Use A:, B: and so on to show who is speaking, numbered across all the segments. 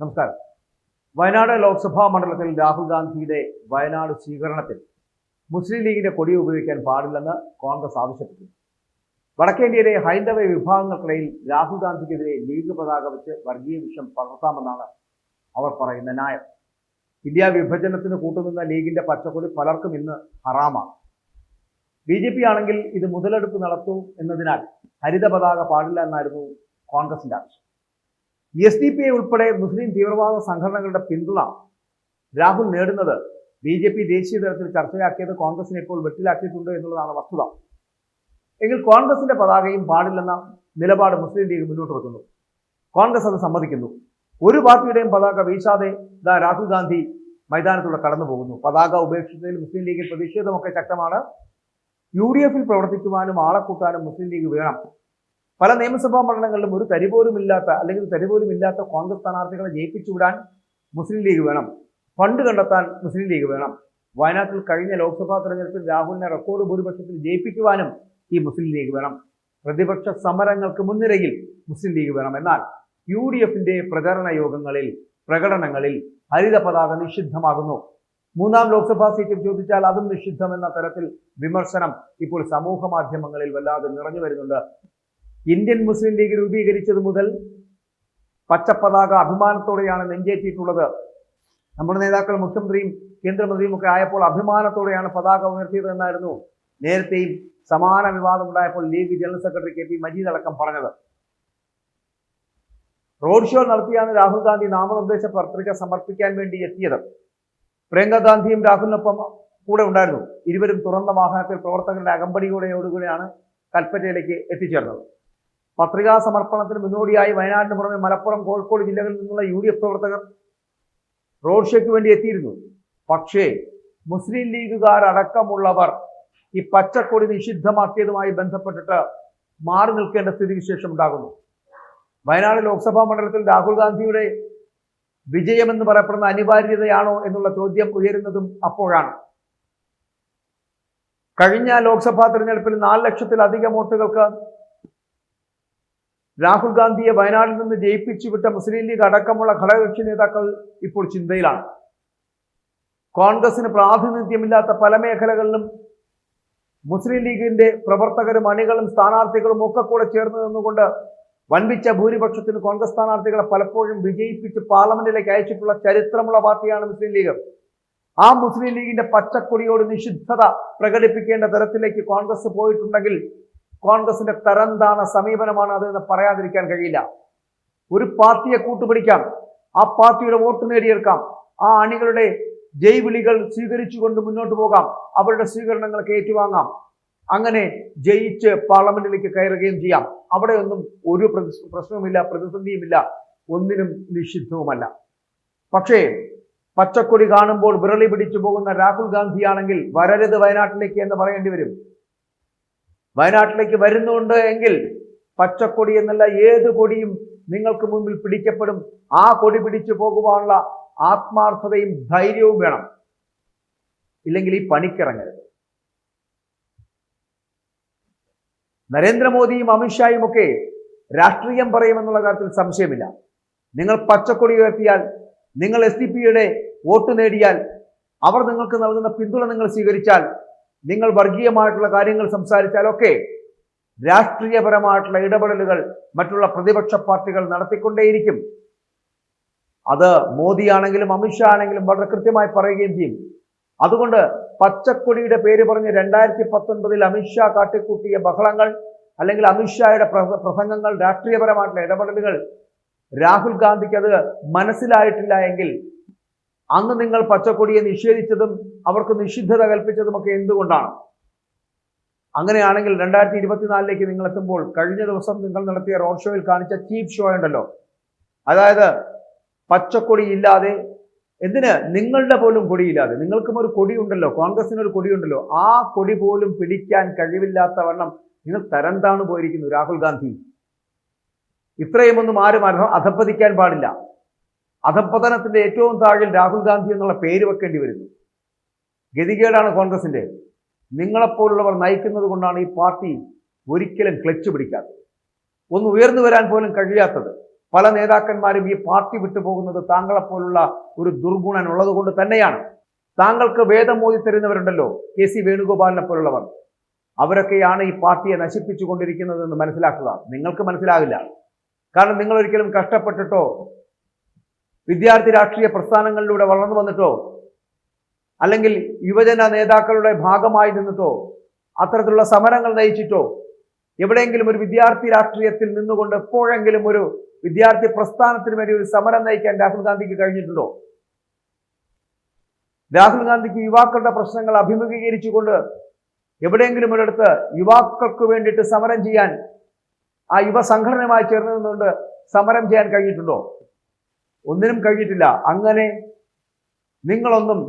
A: നമസ്കാരം. വയനാട് ലോക്സഭാ മണ്ഡലത്തിൽ രാഹുൽ ഗാന്ധിയുടെ വയനാട് സ്വീകരണത്തിൽ മുസ്ലിം ലീഗിന്റെ കൊടി ഉപയോഗിക്കാൻ പാടില്ലെന്ന് കോൺഗ്രസ് ആവശ്യപ്പെട്ടു. വടക്കേന്ത്യയിലെ ഹൈന്ദവ വിഭാഗങ്ങൾക്കിടയിൽ രാഹുൽ ഗാന്ധിക്കെതിരെ ലീഗ് പതാക വെച്ച് വർഗീയ വിഷം പകർത്താമെന്നാണ് അവർ പറയുന്ന ന്യായം. ഇന്ത്യ വിഭജനത്തിന് കൂട്ടുനിന്ന ലീഗിന്റെ പച്ചക്കൊടി പലർക്കും ഇന്ന് ഹറാമാണ്. ബി ജെ പി ആണെങ്കിൽ ഇത് മുതലെടുപ്പ് നടത്തും എന്നതിനാൽ ഹരിത പതാക പാടില്ല എന്നായിരുന്നു കോൺഗ്രസിന്റെ ആവശ്യം. എസ് ഡി പി ഐ ഉൾപ്പെടെ മുസ്ലിം തീവ്രവാദ സംഘടനകളുടെ പിന്തുണ രാഹുൽ നേടുന്നത് ബി ജെ പി ദേശീയ തലത്തിൽ ചർച്ചയാക്കിയത് കോൺഗ്രസിനെ ഇപ്പോൾ വെട്ടിലാക്കിയിട്ടുണ്ട് എന്നുള്ളതാണ് വസ്തുത. എങ്കിൽ കോൺഗ്രസിന്റെ പതാകയും പാടില്ലെന്ന നിലപാട് മുസ്ലിം ലീഗ് മുന്നോട്ട് വെക്കുന്നു. കോൺഗ്രസ് അത് സമ്മതിക്കുന്നു. ഒരു പാർട്ടിയുടെയും പതാക വീശാതെ ദാ രാഹുൽ ഗാന്ധി മൈതാനത്തൂടെ കടന്നു പോകുന്നു. പതാക ഉപേക്ഷിച്ചതിൽ മുസ്ലിം ലീഗിൽ പ്രതിഷേധമൊക്കെ ശക്തമാണ്. യു ഡി എഫിൽ പ്രവർത്തിക്കുവാനും ആളെ കൂട്ടാനും മുസ്ലിം ലീഗ് വേണം. പല നിയമസഭാ മണ്ഡലങ്ങളിലും ഒരു തരി ഇല്ലാത്ത അല്ലെങ്കിൽ തരി ഇല്ലാത്ത കോൺഗ്രസ് സ്ഥാനാർത്ഥികളെ ജയിപ്പിച്ചുവിടാൻ മുസ്ലിം ലീഗ് വേണം. ഫണ്ട് കണ്ടെത്താൻ മുസ്ലിം ലീഗ് വേണം. വയനാട്ടിൽ കഴിഞ്ഞ ലോക്സഭാ തെരഞ്ഞെടുപ്പിൽ രാഹുലിനെ റെക്കോർഡ് ഭൂരിപക്ഷത്തിൽ ജയിപ്പിക്കുവാനും ഈ മുസ്ലിം ലീഗ് വേണം. പ്രതിപക്ഷ സമരങ്ങൾക്ക് മുൻനിരയിൽ മുസ്ലിം ലീഗ് വേണം. എന്നാൽ യു ഡി എഫിന്റെ പ്രചരണ യോഗങ്ങളിൽ പ്രകടനങ്ങളിൽ ഹരിത പതാക നിഷിദ്ധമാകുന്നു. മൂന്നാം ലോക്സഭാ സീറ്റ് ചോദിച്ചാൽ അതും നിഷിദ്ധമെന്ന തരത്തിൽ വിമർശനം ഇപ്പോൾ സമൂഹ മാധ്യമങ്ങളിൽ വല്ലാതെ നിറഞ്ഞു വരുന്നുണ്ട്. ഇന്ത്യൻ മുസ്ലിം ലീഗ് രൂപീകരിച്ചത് മുതൽ പച്ചപ്പതാക അഭിമാനത്തോടെയാണ് നെഞ്ചേറ്റിയിട്ടുള്ളത്. നമ്മുടെ നേതാക്കൾ മുഖ്യമന്ത്രിയും കേന്ദ്രമന്ത്രിയും ഒക്കെ ആയപ്പോൾ അഭിമാനത്തോടെയാണ് പതാക ഉയർത്തിയത് എന്നായിരുന്നു നേരത്തെയും സമാന വിവാദം ഉണ്ടായപ്പോൾ league general secretary K P Majeed അടക്കം പറഞ്ഞത്. റോഡ് ഷോ നടത്തിയാണ് രാഹുൽ ഗാന്ധി നാമനിർദ്ദേശ പത്രിക സമർപ്പിക്കാൻ വേണ്ടി എത്തിയത്. പ്രിയങ്ക ഗാന്ധിയും രാഹുലിനൊപ്പം കൂടെ ഉണ്ടായിരുന്നു. ഇരുവരും തുറന്ന വാഹനത്തിൽ പ്രവർത്തകരുടെ അകമ്പടിയോടെയോടുകൂടിയാണ് കൽപ്പറ്റയിലേക്ക് എത്തിച്ചേർന്നത്. പത്രികാ സമർപ്പണത്തിന് മുന്നോടിയായി വയനാടിന് പുറമെ മലപ്പുറം കോഴിക്കോട് ജില്ലകളിൽ നിന്നുള്ള യു ഡി എഫ് പ്രവർത്തകർ റോഡ് ഷോയ്ക്ക് വേണ്ടി എത്തിയിരുന്നു. പക്ഷേ മുസ്ലിം ലീഗുകാരടക്കമുള്ളവർ ഈ പച്ചക്കൊടി നിഷിദ്ധമാക്കിയതുമായി ബന്ധപ്പെട്ടിട്ട് മാറി നിൽക്കേണ്ട സ്ഥിതിവിശേഷം ഉണ്ടാകുന്നു. വയനാട് ലോക്സഭാ മണ്ഡലത്തിൽ രാഹുൽ ഗാന്ധിയുടെ വിജയമെന്ന് പറയപ്പെടുന്ന അനിവാര്യതയാണോ എന്നുള്ള ചോദ്യം ഉയരുന്നതും അപ്പോഴാണ്. കഴിഞ്ഞ ലോക്സഭാ തെരഞ്ഞെടുപ്പിൽ നാല് ലക്ഷത്തിലധികം വോട്ടുകൾക്ക് രാഹുൽ ഗാന്ധിയെ വയനാട്ടിൽ നിന്ന് ജയിപ്പിച്ചു വിട്ട മുസ്ലിം ലീഗ് അടക്കമുള്ള ഘടകകക്ഷി നേതാക്കൾ ഇപ്പോൾ ചിന്തയിലാണ്. കോൺഗ്രസിന് പ്രാതിനിധ്യമില്ലാത്ത പല മേഖലകളിലും മുസ്ലിം ലീഗിന്റെ പ്രവർത്തകരും അണികളും സ്ഥാനാർത്ഥികളും ഒക്കെ കൂടെ ചേർന്ന് നിന്നുകൊണ്ട് വൻപിച്ച ഭൂരിപക്ഷത്തിന് കോൺഗ്രസ് സ്ഥാനാർത്ഥികളെ പലപ്പോഴും വിജയിപ്പിച്ച് പാർലമെന്റിലേക്ക് അയച്ചിട്ടുള്ള ചരിത്രമുള്ള പാർട്ടിയാണ് മുസ്ലിം ലീഗ്. ആ മുസ്ലിം ലീഗിന്റെ പച്ചക്കൊടിയോട് നിഷിദ്ധത പ്രകടിപ്പിക്കേണ്ട തരത്തിലേക്ക് കോൺഗ്രസ് പോയിട്ടുണ്ടെങ്കിൽ കോൺഗ്രസിന്റെ തരംതാണ സമീപനമാണ് അതെന്ന് പറയാതിരിക്കാൻ കഴിയില്ല. ഒരു പാർട്ടിയെ കൂട്ടുപിടിക്കാം ആ പാർട്ടിയുടെ വോട്ട് നേടിയെടുക്കാം ആ അണികളുടെ ജയ്വിളികൾ സ്വീകരിച്ചു സ്വീകരിച്ചുകൊണ്ട് മുന്നോട്ട് പോകാം അവരുടെ സ്വീകരണങ്ങൾക്ക് ഏറ്റുവാങ്ങാം. അങ്ങനെ ജയിച്ച് പാർലമെന്റിലേക്ക് കയറുകയും ചെയ്യാം. അവിടെ ഒന്നും ഒരു പ്രശ്നവുമില്ല പ്രതിസന്ധിയുമില്ല ഒന്നിനും നിഷിദ്ധവുമല്ല. പക്ഷേ പച്ചക്കൊടി കാണുമ്പോൾ വിരളി പിടിച്ചു പോകുന്ന രാഹുൽ ഗാന്ധിയാണെങ്കിൽ വരരുത് വയനാട്ടിലേക്ക് എന്ന് പറയേണ്ടി വരും. വയനാട്ടിലേക്ക് വരുന്നുണ്ട് എങ്കിൽ പച്ചക്കൊടി എന്നല്ല ഏത് കൊടിയും നിങ്ങൾക്ക് മുമ്പിൽ പിടിക്കപ്പെടും. ആ കൊടി പിടിച്ചു പോകുവാനുള്ള ആത്മാർത്ഥതയും ധൈര്യവും വേണം. ഇല്ലെങ്കിൽ ഈ പണിക്കിറങ്ങരുത്. നരേന്ദ്രമോദിയും അമിത്ഷായും ഒക്കെ രാഷ്ട്രീയം പറയുമെന്നുള്ള കാര്യത്തിൽ സംശയമില്ല. നിങ്ങൾ പച്ചക്കൊടി ഉയർത്തിയാൽ നിങ്ങൾ എസ് ഡി പിയുടെ വോട്ട് നേടിയാൽ അവർ നിങ്ങൾക്ക് നൽകുന്ന പിന്തുണ നിങ്ങൾ സ്വീകരിച്ചാൽ നിങ്ങൾ വർഗീയമായിട്ടുള്ള കാര്യങ്ങൾ സംസാരിച്ചാലൊക്കെ രാഷ്ട്രീയപരമായിട്ടുള്ള ഇടപെടലുകൾ മറ്റുള്ള പ്രതിപക്ഷ പാർട്ടികൾ നടത്തിക്കൊണ്ടേയിരിക്കും. അത് മോദിയാണെങ്കിലും അമിത്ഷാ ആണെങ്കിലും വളരെ കൃത്യമായി പറയുകയും ചെയ്യും. അതുകൊണ്ട് പച്ചക്കൊടിയുടെ പേര് പറഞ്ഞ് രണ്ടായിരത്തി പത്തൊൻപതിൽ അമിത്ഷാ കാട്ടിക്കൂട്ടിയ ബഹളങ്ങൾ അല്ലെങ്കിൽ അമിത്ഷായുടെ പ്രസംഗങ്ങൾ രാഷ്ട്രീയപരമായിട്ടുള്ള ഇടപെടലുകൾ രാഹുൽ ഗാന്ധിക്ക് അത് മനസ്സിലായിട്ടില്ല എങ്കിൽ അന്ന് നിങ്ങൾ പച്ചക്കൊടിയെ നിഷേധിച്ചതും അവർക്ക് നിഷിദ്ധത കൽപ്പിച്ചതുമൊക്കെ എന്തുകൊണ്ടാണ്? അങ്ങനെയാണെങ്കിൽ രണ്ടായിരത്തി ഇരുപത്തിനാലിലേക്ക് നിങ്ങൾ എത്തുമ്പോൾ കഴിഞ്ഞ ദിവസം നിങ്ങൾ നടത്തിയ റോഡ് ഷോയിൽ കാണിച്ച ചീപ്പ് ഷോ ഉണ്ടല്ലോ. അതായത് പച്ചക്കൊടി ഇല്ലാതെ എന്തിന്? നിങ്ങളുടെ പോലും കൊടിയില്ലാതെ നിങ്ങൾക്കും ഒരു കൊടി ഉണ്ടല്ലോ. കോൺഗ്രസിന് ഒരു കൊടിയുണ്ടല്ലോ ആ കൊടി പോലും പിടിക്കാൻ കഴിവില്ലാത്ത വണ്ണം നിങ്ങൾ തരം താണു പോയിരിക്കുന്നു രാഹുൽ ഗാന്ധി. ഇത്രയുമൊന്നും ആരും അധ അധപ്പതിക്കാൻ പാടില്ല. അധപ്പതനത്തിന്റെ ഏറ്റവും താഴിൽ രാഹുൽ ഗാന്ധി എന്നുള്ള പേര് വെക്കേണ്ടി വരുന്നു. ഗതികേടാണ് കോൺഗ്രസിന്റെ. നിങ്ങളെപ്പോലുള്ളവർ നയിക്കുന്നത് കൊണ്ടാണ് ഈ പാർട്ടി ഒരിക്കലും ക്ലച്ച് പിടിക്കാത്തത്. ഒന്ന് ഉയർന്നു വരാൻ പോലും കഴിയാത്തത്. പല നേതാക്കന്മാരും ഈ പാർട്ടി വിട്ടുപോകുന്നത് താങ്കളെപ്പോലുള്ള ഒരു ദുർഗുണൻ ഉള്ളത് കൊണ്ട് തന്നെയാണ്. താങ്കൾക്ക് വേദം മോദി തരുന്നവരുണ്ടല്ലോ കെ സി വേണുഗോപാലിനെ പോലുള്ളവർ. അവരൊക്കെയാണ് ഈ പാർട്ടിയെ നശിപ്പിച്ചു കൊണ്ടിരിക്കുന്നത് എന്ന് മനസ്സിലാക്കുക. നിങ്ങൾക്ക് മനസ്സിലാകില്ല കാരണം നിങ്ങൾ ഒരിക്കലും കഷ്ടപ്പെട്ടിട്ടോ വിദ്യാർത്ഥി രാഷ്ട്രീയ പ്രസ്ഥാനങ്ങളിലൂടെ വളർന്നു വന്നിട്ടോ? അല്ലെങ്കിൽ യുവജന നേതാക്കളുടെ ഭാഗമായി നിന്നിട്ടോ? അത്തരത്തിലുള്ള സമരങ്ങൾ നയിച്ചിട്ടോ? എവിടെയെങ്കിലും ഒരു വിദ്യാർത്ഥി രാഷ്ട്രീയത്തിൽ നിന്നുകൊണ്ട് എപ്പോഴെങ്കിലും ഒരു വിദ്യാർത്ഥി പ്രസ്ഥാനത്തിന് വേണ്ടി ഒരു സമരം നയിക്കാൻ രാഹുൽ ഗാന്ധിക്ക് കഴിഞ്ഞിട്ടുണ്ടോ? രാഹുൽ ഗാന്ധിക്ക് യുവാക്കളുടെ പ്രശ്നങ്ങൾ അഭിമുഖീകരിച്ചുകൊണ്ട് എവിടെയെങ്കിലും ഒരിടത്ത് യുവാക്കൾക്ക് വേണ്ടിയിട്ട് സമരം ചെയ്യാൻ ആ യുവ സംഘടനയുമായി ചേർന്ന് നിന്നുകൊണ്ട് സമരം ചെയ്യാൻ കഴിഞ്ഞിട്ടുണ്ടോ? ഒന്നിനും കഴിഞ്ഞിട്ടില്ല. അങ്ങനെ നിങ്ങളൊന്നും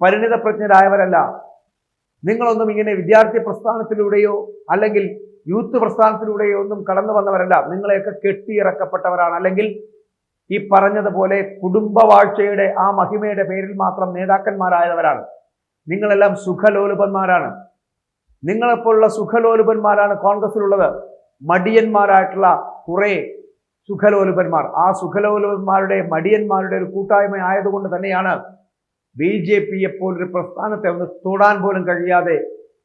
A: പരിണിതപ്രജ്ഞരായവരല്ല. നിങ്ങളൊന്നും ഇങ്ങനെ വിദ്യാർത്ഥി പ്രസ്ഥാനത്തിലൂടെയോ അല്ലെങ്കിൽ യൂത്ത് പ്രസ്ഥാനത്തിലൂടെയോ ഒന്നും കടന്നു വന്നവരല്ല. നിങ്ങളെയൊക്കെ കെട്ടിയിറക്കപ്പെട്ടവരാണ്. അല്ലെങ്കിൽ ഈ പറഞ്ഞതുപോലെ കുടുംബവാഴ്ചയുടെ ആ മഹിമയുടെ പേരിൽ മാത്രം നേതാക്കന്മാരായവരാണ്. നിങ്ങളെല്ലാം സുഖലോലുപന്മാരാണ്. നിങ്ങളെപ്പോലുള്ള സുഖലോലുപന്മാരാണ് കോൺഗ്രസിലുള്ളത് മടിയന്മാരായിട്ടുള്ള കുറെ സുഖലോലുപന്മാർ. ആ സുഖലോലുപന്മാരുടെ മടിയന്മാരുടെ ഒരു കൂട്ടായ്മ ആയതുകൊണ്ട് തന്നെയാണ് ബി ജെ പിയെ പോലൊരു പ്രസ്ഥാനത്തെ ഒന്ന് തൊടാൻ പോലും കഴിയാതെ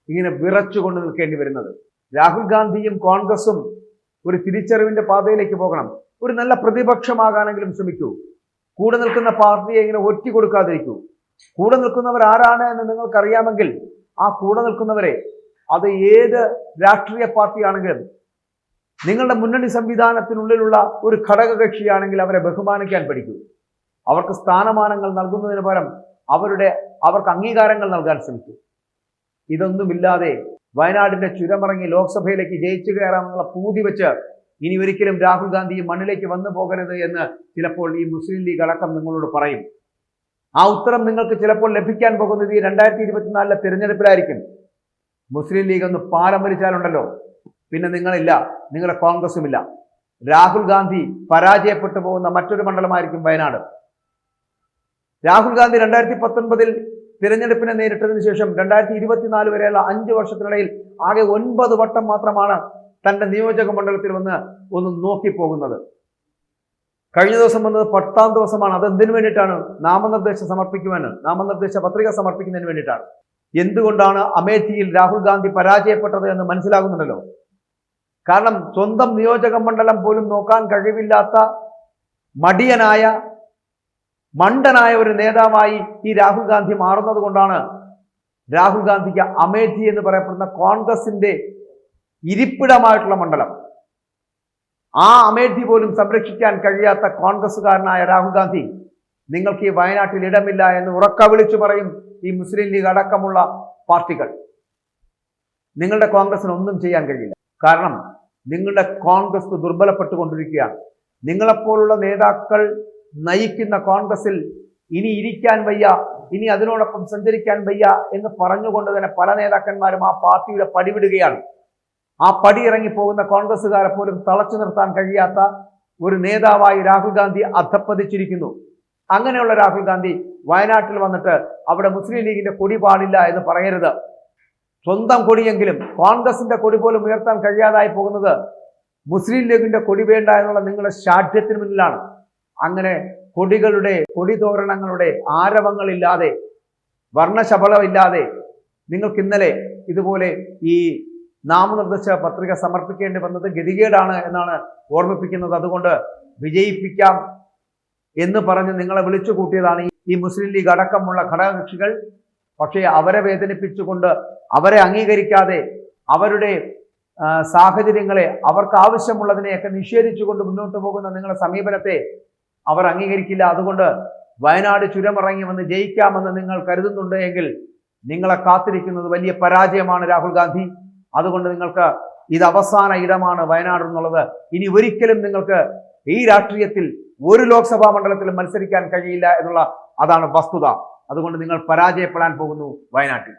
A: ഇങ്ങനെ വിറച്ചുകൊണ്ട് നിൽക്കേണ്ടി വരുന്നത്. രാഹുൽ ഗാന്ധിയും കോൺഗ്രസും ഒരു തിരിച്ചറിവിന്റെ പാതയിലേക്ക് പോകണം. ഒരു നല്ല പ്രതിപക്ഷമാകാനെങ്കിലും ശ്രമിക്കൂ. കൂടെ നിൽക്കുന്ന പാർട്ടിയെ ഇങ്ങനെ ഒറ്റി കൊടുക്കാതിരിക്കൂ. കൂടെ നിൽക്കുന്നവർ ആരാണ് എന്ന് നിങ്ങൾക്കറിയാമെങ്കിൽ ആ കൂടെ നിൽക്കുന്നവരെ അത് ഏത് രാഷ്ട്രീയ പാർട്ടിയാണെങ്കിലും നിങ്ങളുടെ മുന്നണി സംവിധാനത്തിനുള്ളിലുള്ള ഒരു ഘടകകക്ഷിയാണെങ്കിൽ അവരെ ബഹുമാനിക്കാൻ പഠിക്കൂ. അവർക്ക് സ്ഥാനമാനങ്ങൾ നൽകുന്നതിന് പകരം അവരുടെ അവർക്ക് അംഗീകാരങ്ങൾ നൽകാൻ ശ്രമിക്കൂ. ഇതൊന്നുമില്ലാതെ വയനാടിന്റെ ചുരമിറങ്ങി ലോക്സഭയിലേക്ക് ജയിച്ചു കയറാമെന്നുള്ള പൂതി വെച്ച് ഇനി ഒരിക്കലും രാഹുൽ ഗാന്ധി മണ്ണിലേക്ക് വന്നു പോകരുത് എന്ന് ചിലപ്പോൾ ഈ മുസ്ലിം ലീഗ് അടക്കം നിങ്ങളോട് പറയും. ആ ഉത്തരം നിങ്ങൾക്ക് ചിലപ്പോൾ ലഭിക്കാൻ പോകുന്നത് ഈ രണ്ടായിരത്തി ഇരുപത്തിനാലിലെ തിരഞ്ഞെടുപ്പിലായിരിക്കും. മുസ്ലിം ലീഗ് ഒന്ന് പാലം വലിച്ചാലുണ്ടല്ലോ. പിന്നെ നിങ്ങളില്ല നിങ്ങളുടെ കോൺഗ്രസും ഇല്ല രാഹുൽ ഗാന്ധി പരാജയപ്പെട്ടു പോകുന്ന മറ്റൊരു മണ്ഡലമായിരിക്കും വയനാട്. രാഹുൽ ഗാന്ധി രണ്ടായിരത്തി പത്തൊൻപതിൽ തിരഞ്ഞെടുപ്പിനെ നേരിട്ടതിന് ശേഷം രണ്ടായിരത്തി ഇരുപത്തിനാല് വരെയുള്ള അഞ്ച് വർഷത്തിനിടയിൽ ആകെ ഒൻപത് വട്ടം മാത്രമാണ് തന്റെ നിയോജക മണ്ഡലത്തിൽ വന്ന് ഒന്ന് നോക്കിപ്പോകുന്നത്. കഴിഞ്ഞ ദിവസം വന്നത് പത്താം ദിവസമാണ്. അത് എന്തിനു വേണ്ടിയിട്ടാണ്? നാമനിർദ്ദേശം സമർപ്പിക്കുവാന് നാമനിർദ്ദേശ പത്രിക സമർപ്പിക്കുന്നതിന് വേണ്ടിയിട്ടാണ്. എന്തുകൊണ്ടാണ് അമേഠിയിൽ രാഹുൽ ഗാന്ധി പരാജയപ്പെട്ടത് എന്ന് മനസ്സിലാകുന്നുണ്ടല്ലോ? കാരണം സ്വന്തം നിയോജക മണ്ഡലം പോലും നോക്കാൻ കഴിവില്ലാത്ത മടിയനായ മണ്ടനായ ഒരു നേതാവായി ഈ രാഹുൽ ഗാന്ധി മാറുന്നത് കൊണ്ടാണ് രാഹുൽ ഗാന്ധിക്ക് അമേഠി എന്ന് പറയപ്പെടുന്ന കോൺഗ്രസിന്റെ ഇരിപ്പിടമായിട്ടുള്ള മണ്ഡലം. ആ അമേഠി പോലും സംരക്ഷിക്കാൻ കഴിയാത്ത കോൺഗ്രസ്സുകാരനായ രാഹുൽ ഗാന്ധി നിങ്ങൾക്ക് ഈ വയനാട്ടിൽ ഇടമില്ല എന്ന് ഉറക്ക വിളിച്ചു പറയും ഈ മുസ്ലിം ലീഗ് അടക്കമുള്ള പാർട്ടികൾ. നിങ്ങളുടെ കോൺഗ്രസിന് ഒന്നും ചെയ്യാൻ കഴിയില്ല. കാരണം നിങ്ങളുടെ കോൺഗ്രസ് ദുർബലപ്പെട്ടുകൊണ്ടിരിക്കുകയാണ്. നിങ്ങളെപ്പോലുള്ള നേതാക്കൾ നയിക്കുന്ന കോൺഗ്രസിൽ ഇനി ഇരിക്കാൻ വയ്യ ഇനി അതിനോടൊപ്പം സഞ്ചരിക്കാൻ വയ്യ എന്ന് പറഞ്ഞുകൊണ്ട് തന്നെ പല നേതാക്കന്മാരും ആ പാർട്ടിയുടെ പടിവിടുകയാണ് ആ പടി ഇറങ്ങി പോകുന്ന കോൺഗ്രസ്സുകാരെ പോലും തളച്ചു നിർത്താൻ കഴിയാത്ത ഒരു നേതാവായി രാഹുൽ ഗാന്ധി അധപ്പതിച്ചിരിക്കുന്നു അങ്ങനെയുള്ള രാഹുൽ ഗാന്ധി വയനാട്ടിൽ വന്നിട്ട് അവിടെ മുസ്ലിം ലീഗിന്റെ കൊടി പാടില്ല എന്ന് പറയരുത്. സ്വന്തം കൊടിയെങ്കിലും കോൺഗ്രസിന്റെ കൊടി പോലും ഉയർത്താൻ കഴിയാതായി പോകുന്നത് മുസ്ലിം ലീഗിന്റെ കൊടി വേണ്ട എന്നുള്ള നിങ്ങളുടെ ശാഠ്യത്തിന് മുന്നിലാണ്. അങ്ങനെ കൊടികളുടെ കൊടിതോരണങ്ങളുടെ ആരവങ്ങളില്ലാതെ വർണശബളമില്ലാതെ നിങ്ങൾക്ക് ഇന്നലെ ഇതുപോലെ ഈ നാമനിർദ്ദേശ പത്രിക സമർപ്പിക്കേണ്ടി വന്നത് ഗതികേടാണ് എന്നാണ് ഓർമ്മിപ്പിക്കുന്നത്. അതുകൊണ്ട് വിജയിപ്പിക്കാം എന്ന് പറഞ്ഞ് നിങ്ങളെ വിളിച്ചു കൂട്ടിയതാണ് ഈ മുസ്ലിം ലീഗ് അടക്കമുള്ള ഘടകകക്ഷികൾ. പക്ഷേ അവരെ വേദനിപ്പിച്ചുകൊണ്ട് അവരെ അംഗീകരിക്കാതെ അവരുടെ സാഹചര്യങ്ങളെ അവർക്ക് ആവശ്യമുള്ളതിനെയൊക്കെ നിഷേധിച്ചുകൊണ്ട് മുന്നോട്ട് പോകുന്ന നിങ്ങളുടെ സമീപനത്തെ അവർ അംഗീകരിക്കില്ല. അതുകൊണ്ട് വയനാട് ചുരമിറങ്ങി വന്ന് ജയിക്കാമെന്ന് നിങ്ങൾ കരുതുന്നുണ്ട് എങ്കിൽ നിങ്ങളെ കാത്തിരിക്കുന്നത് വലിയ പരാജയമാണ് രാഹുൽ ഗാന്ധി. അതുകൊണ്ട് നിങ്ങൾക്ക് ഇത് അവസാന ഇടമാണ് വയനാട് എന്നുള്ളത്. ഇനി ഒരിക്കലും നിങ്ങൾക്ക് ഈ രാഷ്ട്രീയത്തിൽ ഒരു ലോക്സഭാ മണ്ഡലത്തിലും മത്സരിക്കാൻ കഴിയില്ല എന്നുള്ള അതാണ് വസ്തുത. അതുകൊണ്ട് നിങ്ങൾ പരാജയപ്പെടാൻ പോകുന്നു വയനാട്ടിൽ.